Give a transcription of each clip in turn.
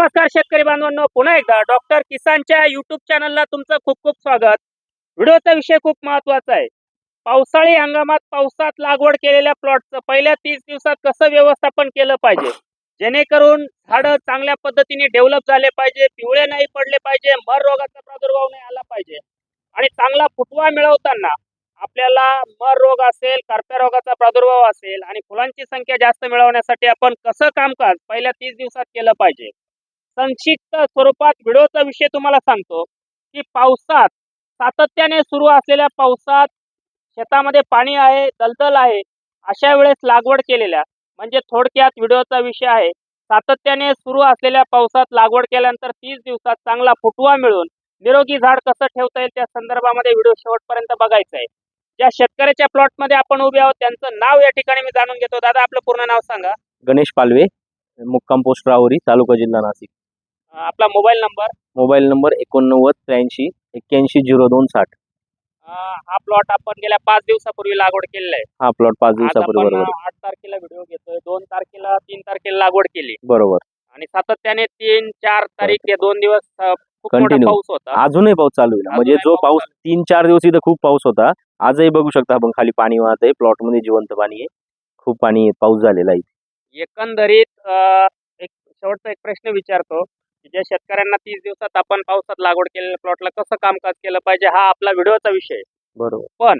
नमस्कार शेतकरी बांधवांनो पुन्हा एकदा डॉक्टर किसानच्या युट्यूब चॅनलला तुमचं खूप खूप स्वागत. व्हिडिओचा विषय खूप महत्त्वाचा आहे. पावसाळी हंगामात पावसात लागवड केलेल्या प्लॉटचं पहिल्या तीस दिवसात कसं व्यवस्थापन केलं पाहिजे? जेणेकरून झाडं चांगल्या पद्धतीने डेव्हलप झाले पाहिजे पिवळे नाही पडले पाहिजे मर रोगाचा प्रादुर्भाव नाही आला पाहिजे. आणि चांगला फुटवा मिळवताना आपल्याला मर रोग असेल कर्प्या रोगाचा प्रादुर्भाव असेल आणि फुलांची संख्या जास्त मिळवण्यासाठी आपण कसं कामकाज पहिल्या तीस दिवसात केलं पाहिजे? संक्षिप्त स्वरूपात व्हिडिओचा विषय तुम्हाला सांगतो की पावसात सातत्याने सुरू असलेल्या पावसात शेतामध्ये पाणी आहे दलदल आहे अशा वेळेस लागवड केलेल्या म्हणजे थोडक्यात व्हिडिओचा विषय आहे. सातत्याने सुरू असलेल्या पावसात लागवड केल्यानंतर तीस दिवसात चांगला फुटवा मिळून निरोगी झाड कसं ठेवता येईल त्या संदर्भामध्ये व्हिडिओ शेवटपर्यंत बघायचा आहे. ज्या शेतकऱ्याच्या प्लॉटमध्ये आपण उभे आहोत त्यांचं नाव या ठिकाणी मी जाणून घेतो. दादा आपलं पूर्ण नाव सांगा. गणेश पालवे. मुक्काम पोस्ट राहुरी तालुका जिल्हा नाशिक. आपला मोबाईल नंबर? मोबाईल नंबर एकोणनव्वद त्र्याऐंशी एक्क्याऐंशी झिरो दोन साठ. हा प्लॉट आपण गेल्या पाच दिवसापूर्वी लागवड केलेला आहे. हा प्लॉट पाच आज दिवसापूर्वी आपण बरोबर. आठ तारखेला व्हिडिओ घेतोय दोन तारखेला तीन तारखेला लागवड केली. बरोबर. आणि सातत्याने तीन चार तारीख हे दोन दिवस अं, खूप मोठा Continue. पाऊस होता. अजूनही पाऊस चालू आहे म्हणजे अजूनही जो पाऊस पाऊस तीन चार दिवस इथं खूप पाऊस होता. आजही बघू शकता आपण खाली पाणी वाहत आहे प्लॉटमध्ये जिवंत पाणी आहे. खूप पाणी आहे, पाऊस झालेला आहे एकंदरीत एक शेवटचा एक प्रश्न विचारतो की ज्या शेतकऱ्यांना तीस दिवसात आपण पावसात लागवड केलेल्या प्लॉटला कसं कामकाज केलं पाहिजे हा आपला व्हिडिओचा विषय. आहे. बरोबर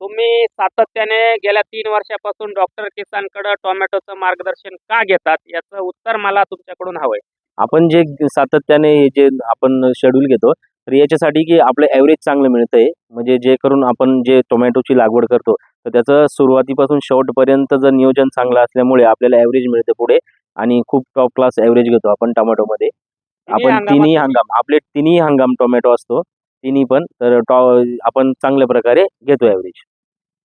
तुम्ही सातत्याने गेल्या तीन वर्षापासून डॉक्टर किसानकडे टोमॅटोचं मार्गदर्शन का घेतात याचं उत्तर मला तुमच्याकडून हवंय. आपण जे सातत्याने हे जे आपण शेड्यूल घेतो तर याच्यासाठी की आपलं ॲव्हरेज चांगलं मिळतंय. म्हणजे जे करून आपण जे टोमॅटोची लागवड करतो तर त्याचं सुरुवातीपासून शेवटपर्यंत जर नियोजन चांगलं असल्यामुळे आपल्याला ॲव्हरेज मिळते पुढे. आणि खूप टॉप क्लास ॲव्हरेज घेतो आपण टोमॅटोमध्ये. आपण तिन्ही हंगाम आपले तिन्ही हंगाम टोमॅटो असतो. तिन्ही पण. तर आपण चांगल्या प्रकारे घेतो ॲव्हरेज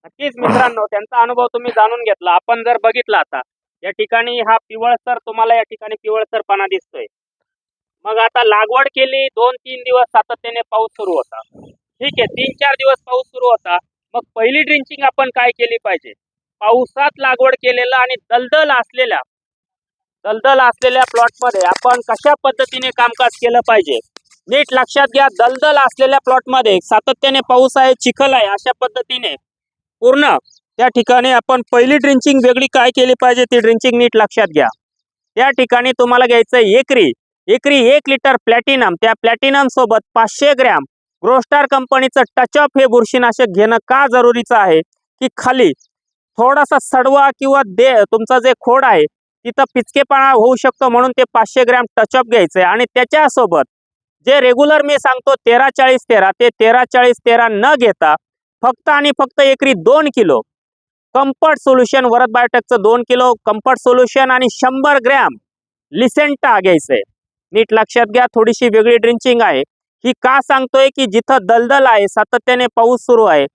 नक्कीच मित्रांनो त्यांचा अनुभव तुम्ही जाणून घेतला. आपण जर बघितला आता या ठिकाणी हा पिवळसर तुम्हाला या ठिकाणी पिवळसरपणा दिसतोय. मग आता लागवड केली दोन तीन दिवस सातत्याने पाऊस सुरू होता. ठीक आहे तीन चार दिवस पाऊस सुरू होता. मग पहिली ड्रिंचिंग आपण काय केली पाहिजे? पावसात लागवड केलेलं आणि दलदल असलेल्या दलदल असलेल्या प्लॉटमध्ये आपण कशा पद्धतीने कामकाज केलं पाहिजे? नीट लक्षात घ्या दलदल असलेल्या प्लॉटमध्ये सातत्याने पाऊस आहे चिखल आहे अशा पद्धतीने पूर्ण त्या ठिकाणी आपण पहिली ड्रिंचिंग वेगळी काय केली पाहिजे ती ड्रिंचिंग नीट लक्षात घ्या. त्या ठिकाणी तुम्हाला घ्यायचं एकरी. एकरी एक लिटर प्लॅटिनम त्या प्लॅटिनम सोबत पाचशे ग्रॅम रोस्टार कंपनीचं टचअप हे बुरशीनाशक घेणं का जरुरीचं आहे? की खाली थोडासा सडवा किंवा दे तुमचा जे खोड आहे तिथं पिचकेपणा होऊ शकतो म्हणून ते पाचशे ग्रॅम टचअप घ्यायचं आहे आणि त्याच्यासोबत जे रेग्युलर मी सांगतो तेरा चाळीस तेरा ते तेरा चाळीस तेरा न घेता फक्त आणि फक्त एकरी दोन किलो कम्फर्ट सोल्युशन वरद बायोटेकचं दोन किलो कम्फर्ट सोल्युशन आणि शंभर ग्रॅम लिसेंटा घ्यायचं आहे नीट लक्षात घ्या थोडीशी वेगळी ड्रिंचिंग आहे. ही का सांगतोय की जिथं दलदल आहे सातत्याने पाऊस सुरू आहे.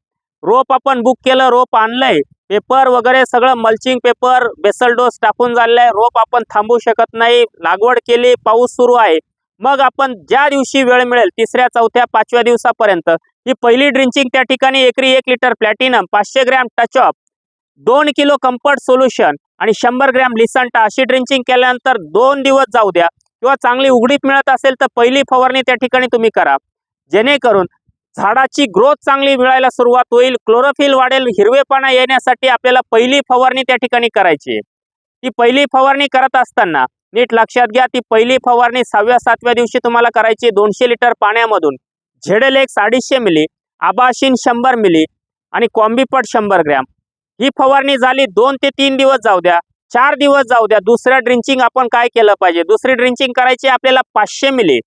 रोप आपण बुक केलं रोप आणलंय. पेपर वगैरे सगळं मल्चिंग पेपर बेसल डोस टाकून झालेलं आहे रोप आपण थांबवू शकत नाही. लागवड केली पाऊस सुरू आहे. मग आपण ज्या दिवशी वेळ मिळेल तिसऱ्या चौथ्या पाचव्या दिवसापर्यंत ही पहिली ड्रिंचिंग त्या ठिकाणी एकरी एक लिटर प्लॅटिनम पाचशे ग्रॅम टचअप दोन किलो कम्फर्ट सोल्युशन आणि शंभर ग्रॅम लिसंटा अशी ड्रिंचिंग केल्यानंतर दोन दिवस जाऊ द्या. किंवा चांगली उघडीप मिळत असेल तर पहिली फवारणी त्या ठिकाणी तुम्ही करा. जेणेकरून झाडाची ग्रोथ चांगली मिळायला सुरुवात होईल क्लोरोफिल वाढेल हिरवेपणा येण्यासाठी आपल्याला पहिली फवारणी त्या ठिकाणी करायची. ती पहिली फवारणी करत असताना नीट लक्षात घ्या ती पहिली फवारणी सहाव्या सातव्या दिवशी तुम्हाला करायची दोनशे लिटर पाण्यामधून. झेडेल एक साडीशे मिली आबाशीन शंभर मिली आणि कॉम्बिपट शंभर ग्रॅम. ही फवारणी झाली दोन ते तीन दिवस जाऊ द्या. चार दिवस जाऊ द्या. दुसरं ड्रिंचिंग आपण काय केलं पाहिजे? दुसरी ड्रिंचिंग करायची आपल्याला पाचशे मिली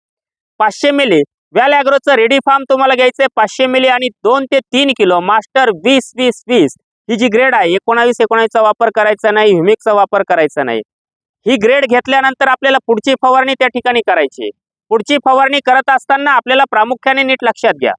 पाचशे मिली व्हॅल ॲग्रोचं रेडी फार्म तुम्हाला घ्यायचंय पाचशे मिली आणि दोन ते तीन किलो. मास्टर वीस वीस वीस. ही जी ग्रेड आहे एकोणावीस एकोणावीसचा वापर करायचा नाही ह्युमिकचा वापर करायचा नाही. ही ग्रेड घेतल्यानंतर आपल्याला पुढची फवारणी त्या ठिकाणी करायची पुढची फवारणी करत असताना आपल्याला प्रामुख्याने नीट लक्षात घ्या.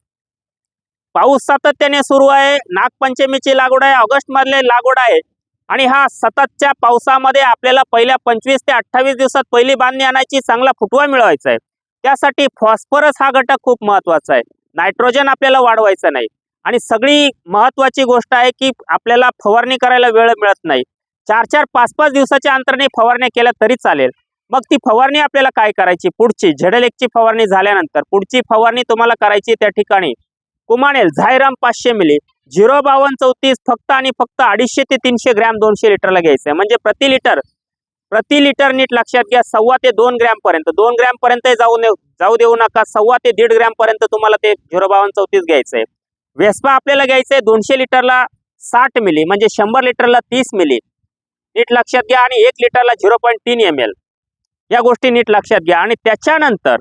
पाऊस सातत्याने सुरू आहे. नागपंचमीची लागवड आहे. ऑगस्ट मधले लागवड आहे. आणि हा सततच्या पावसामध्ये आपल्याला पहिल्या पंचवीस ते अठ्ठावीस दिवसात पहिली बांधणी आणायची चांगला फुटवा मिळवायचा आहे. त्यासाठी फॉस्फरस हा घटक खूप महत्त्वाचा आहे. नायट्रोजन आपल्याला वाढवायचं नाही. आणि सगळी महत्वाची गोष्ट आहे की आपल्याला फवारणी करायला वेळ मिळत नाही. चार चार पाच पाच दिवसाच्या अंतराने फवारण्या केल्या तरी चालेल. मग ती फवारणी आपल्याला काय करायची? पुढची झेडलेकची फवारणी झाल्यानंतर पुढची फवारणी तुम्हाला करायची त्या ठिकाणी. कुमानेल झायराम पाचशे मिली झिरो बावन्न चौतीस फक्त आणि फक्त अडीचशे ते तीनशे ग्रॅम दोनशे लिटरला घ्यायचं आहे. म्हणजे प्रति लिटर प्रति लिटर नीट लक्षात घ्या सव्वा ते दोन ग्रॅम पर्यंत. दोन ग्रॅम पर्यंत जाऊ ने- जाऊ देऊ नका. सव्वा ते दीड ग्रॅम पर्यंत तुम्हाला ते झिरो बावन्न चौतीस घ्यायचं आहे. वेस्पा आपल्याला घ्यायचं आहे दोनशे लिटरला साठ मिली म्हणजे शंभर लिटरला तीस मिली. नीट लक्षात घ्या आणि एक लिटरला झिरो पॉईंट तीन एम एल या गोष्टी नीट लक्षात घ्या. आणि त्याच्यानंतर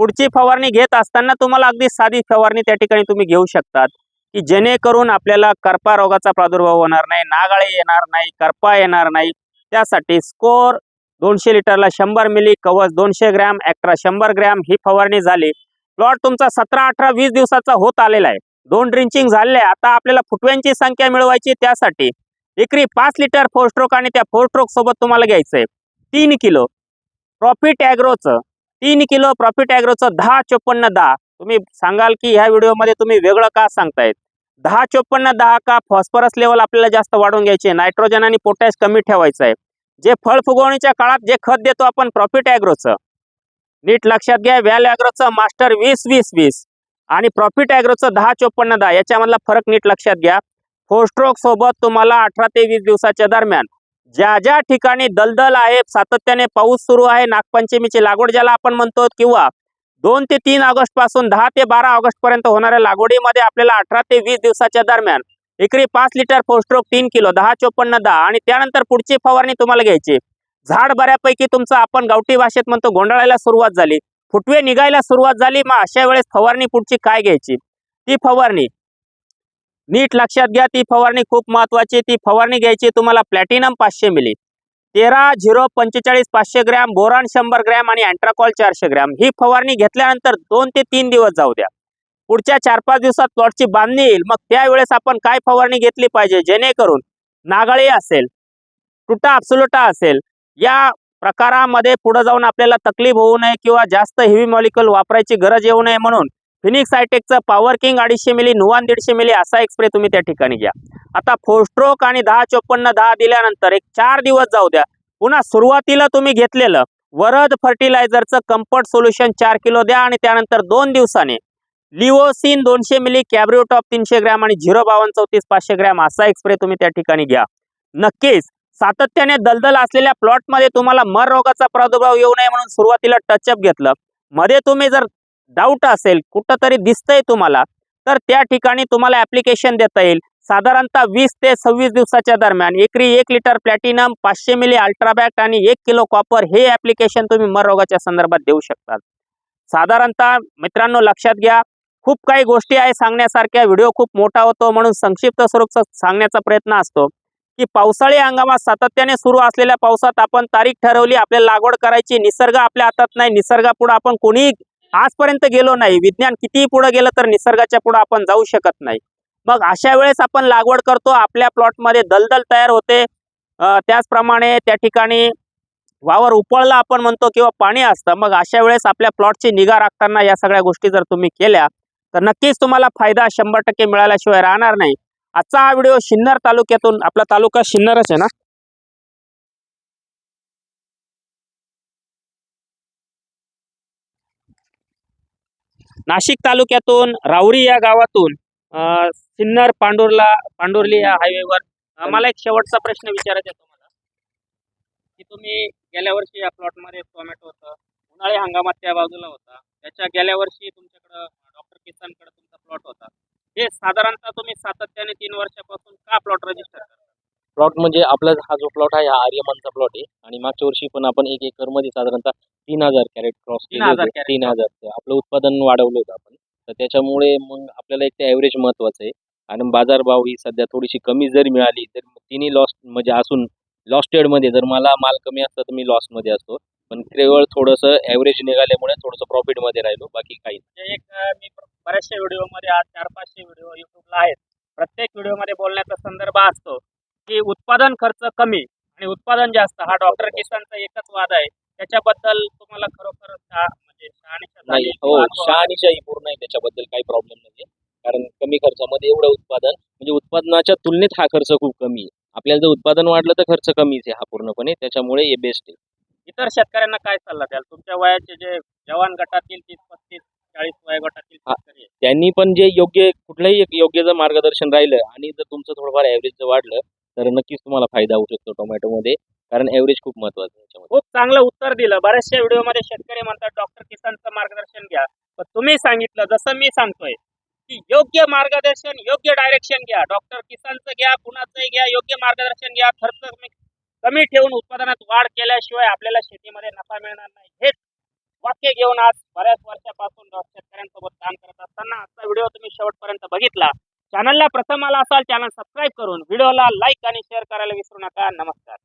पुढची फवारणी घेत असताना तुम्हाला अगदी साधी फवारणी त्या ठिकाणी तुम्ही घेऊ शकतात. की जेणेकरून आपल्याला करपा रोगाचा प्रादुर्भाव होणार नाही नागाळे येणार नाही करपा येणार नाही. त्यासाठी स्कोर दोनशे लिटरला शंभर मिली कवच दोनशे ग्रॅम ॲक्ट्रा शंभर ग्रॅम ही फवारणी झाली. प्लॉट तुमचा सतरा अठरा वीस दिवसाचा होत आलेला आहे. दोन ड्रिंचिंग झालेले आता आपल्याला फुटव्यांची संख्या मिळवायची त्यासाठी एकरी पाच लिटर फोर स्ट्रोक आणि त्या फोर स्ट्रोक सोबत तुम्हाला घ्यायचं आहे तीन किलो. प्रॉफिट ॲग्रोचं तीन किलो प्रॉफिट ॲग्रोचं दहा चोपन्न दहा. तुम्ही सांगाल की ह्या व्हिडिओमध्ये तुम्ही वेगळं का सांगतायत? दहा चोपन्न दहा का फॉस्फरस लेवल आपल्याला जास्त वाढवून घ्यायचे नायट्रोजन आणि पोटॅश कमी ठेवायचं आहे. जे फळ फुगवणीच्या काळात जे खत देतो आपण प्रॉफिट ॲग्रोचं नीट लक्षात घ्या व्हॅल ॲग्रोचं मास्टर वीस वीस वीस. आणि प्रॉफिट ॲग्रोचं दहा चोपन्न दहा. याच्यामधला फरक नीट लक्षात घ्या. फोर स्ट्रोक सोबत तुम्हाला अठरा ते वीस दिवसाच्या दरम्यान ज्या ज्या ठिकाणी दलदल आहे सातत्याने पाऊस सुरू आहे नागपंचमीची लागवड ज्याला आपण म्हणतो किंवा दोन ते तीन ऑगस्टपासून दहा ते बारा ऑगस्ट पर्यंत होणाऱ्या लागवडीमध्ये आपल्याला अठरा ते वीस दिवसाच्या दरम्यान एकरी पाच लिटर फोस्ट्रोक तीन किलो दहा चोपन्न दहा आणि त्यानंतर पुढची फवारणी तुम्हाला घ्यायची. झाड बऱ्यापैकी तुमचं आपण गावठी भाषेत म्हणतो गोंधळायला सुरुवात झाली. फुटवे निघायला सुरुवात झाली मग अशा वेळेस फवारणी पुढची काय घ्यायची? ती फवारणी नीट लक्षात घ्या ती फवारणी खूप महत्वाची ती फवारणी घ्यायची तुम्हाला प्लॅटिनम पाचशे मिली तेरा झिरो पंचेचाळीस पाचशे ग्रॅम बोरान शंभर ग्रॅम आणि अँट्राकॉल चारशे ग्रॅम. ही फवारणी घेतल्यानंतर दोन ते तीन दिवस जाऊ द्या. पुढच्या चार पाच दिवसात प्लॉटची बांधणी येईल. मग त्यावेळेस आपण काय फवारणी घेतली पाहिजे? जेणेकरून नागाळी असेल तुटा अब्सोलुटा असेल या प्रकारामध्ये पुढे जाऊन आपल्याला तकलीफ होऊ नये किंवा जास्त हेवी मॉलिक्युल वापरायची गरज येऊ नये म्हणून फिनिक्स आयटेकचं पॉवर किंग अडीचशे मिली नुवान दीडशे मिली असा एक स्प्रे तुम्ही त्या ठिकाणी घ्या. आता फोर स्ट्रोक आणि दहा चोपन्न दहा दिल्यानंतर एक चार दिवस जाऊ द्या. पुन्हा सुरुवातीला तुम्ही घेतलेलं वरद फर्टिलायझरचं कम्फर्ट सोल्युशन चार किलो द्या आणि त्यानंतर दोन दिवसाने लिओसिन दोनशे मिली कॅब्रिओटॉप तीनशे ग्रॅम आणि झिरो बावन्न चौतीस पाचशे ग्रॅम असा एक स्प्रे तुम्ही त्या ठिकाणी घ्या. नक्कीच सातत्याने दलदल असलेल्या प्लॉटमध्ये तुम्हाला मर रोगाचा प्रादुर्भाव येऊ नये म्हणून सुरुवातीला टचअप घेतलं. मध्ये तुम्ही जर डाऊट असेल कुठंतरी दिसतंय तुम्हाला तर त्या ठिकाणी तुम्हाला ॲप्लिकेशन देता येईल. साधारणतः वीस ते सव्वीस दिवसाच्या दरम्यान एकरी एक लिटर प्लॅटिनम पाचशे मिली अल्ट्राबॅक्ट आणि एक किलो कॉपर हे ॲप्लिकेशन तुम्ही मर रोगाच्या संदर्भात देऊ शकता. साधारणतः मित्रांनो लक्षात घ्या खूप काही गोष्टी आहे सांगण्यासारख्या व्हिडिओ खूप मोठा होतो म्हणून संक्षिप्त स्वरूप सांगण्याचा प्रयत्न असतो. की पावसाळी हंगामात सातत्याने सुरू असलेल्या पावसात आपण तारीख ठरवली आपल्याला लागवड करायची निसर्ग आपल्या हातात नाही निसर्गापुढे आपण कोणीही आजपर्यंत गेलो नाही. विज्ञान कितीही पुढे गेलं तर निसर्गाच्या पुढे आपण जाऊ शकत नाही. मग अशा वेळेस आपण लागवड करतो. आपल्या प्लॉटमध्ये दलदल तयार होते. त्याचप्रमाणे त्या ठिकाणी वावर उपळला आपण म्हणतो किंवा पाणी असतं. मग अशा वेळेस आपल्या प्लॉटची निगा राखताना या सगळ्या गोष्टी जर तुम्ही केल्या तर नक्कीच तुम्हाला फायदा शंभर टक्के मिळाल्याशिवाय राहणार नाही. आजचा हा व्हिडिओ सिन्नर तालुक्यातून आपला तालुका सिन्नरच आहे ना? नाशिक तालुक्यातून राऊरी या गावातून सिन्नर पांडुरला पांडुर्ली या हायवेवर मला एक शेवटचा प्रश्न विचारायचा तुम्हाला. की तुम्ही गेल्या वर्षी या प्लॉटमध्ये टोमॅटो होतं उन्हाळी हंगामात त्या बाजूला होता त्याच्या गेल्या वर्षी तुमच्याकडं डॉक्टर किसानकडे तुमचा प्लॉट होता. हे साधारणतः तुम्ही सातत्याने तीन वर्षापासून का प्लॉट रजिस्टर करता? प्लॉट म्हणजे आपला हा जो प्लॉट आहे हा आर्यमानचा प्लॉट आहे. आणि मागच्या वर्षी पण आपण एक एकरमध्ये साधारणतः तीन हजार कॅरेट क्रॉस तीन केले हजार होते. तीन हजार आपलं उत्पादन वाढवलं होतं आपण. तर त्याच्यामुळे मग आपल्याला एक ते ॲव्हरेज महत्वाचं आहे. आणि बाजारभाव ही सध्या थोडीशी कमी जरी मिळाली तर तिन्ही लॉस म्हणजे असून लॉस्टेडमध्ये जर मला माल कमी असता तर मी लॉसमध्ये असतो. पण केवळ थोडंसं ॲव्हरेज निघाल्यामुळे थोडंसं प्रॉफिटमध्ये राहिलो. बाकी काही नाही. म्हणजे एक अं, मी बऱ्याचशा व्हिडिओमध्ये आज चार पाचशे व्हिडिओ युट्यूबला आहेत. प्रत्येक व्हिडिओमध्ये बोलण्याचा संदर्भ असतो की उत्पादन खर्च कमी आणि उत्पादन जास्त. हा डॉक्टर किसानचा एकच वाद आहे. त्याच्याबद्दल तुम्हाला खरोखर म्हणजे शहानिशा हो पूर्ण आहे त्याच्याबद्दल काही प्रॉब्लेम नाही कारण कमी खर्चामध्ये एवढं उत्पादन म्हणजे उत्पादनाच्या तुलनेत हा खर्च खूप कमी आहे. आपल्याला जर उत्पादन वाढलं तर खर्च कमीच आहे हा पूर्णपणे त्याच्यामुळे हे बेस्ट आहे. इतर शेतकऱ्यांना काय सल्ला द्याल? तुमच्या वयाचे जे जवान गटातील तीस पस्तीस चाळीस वय गटातील. शेतकरी. त्यांनी पण जे योग्य कुठलंही एक योग्य जर मार्गदर्शन राहिलं आणि जर तुमचं थोडंफार ॲव्हरेज जर वाढलं तर नक्कीच तुम्हाला फायदा होऊ शकतो टोमॅटोमध्ये कारण एव्हरेज खूप महत्वाचं आहे याच्यामध्ये. खूप चांगलं उत्तर दिलं. बऱ्याचशा व्हिडिओमध्ये शेतकरी म्हणतात डॉक्टर किसानचं मार्गदर्शन घ्या. पण तुम्ही सांगितलं जसं मी सांगतोय की योग्य मार्गदर्शन योग्य डायरेक्शन घ्या. डॉक्टर किसानचं घ्या कुणाचंही घ्या योग्य मार्गदर्शन घ्या. खर्च कमी- कमी ठेवून उत्पादनात वाढ केल्याशिवाय आपल्याला शेतीमध्ये नफा मिळणार नाही. हेच वाक्य घेऊन आज बऱ्याच वर्षापासून शेतकऱ्यांसोबत काम करत असताना आजचा व्हिडिओ तुम्ही शेवटपर्यंत बघितला. चॅनलला प्रथम आला असाल चॅनल सबस्क्राईब करून व्हिडिओला लाईक आणि शेअर करायला विसरू नका. नमस्कार.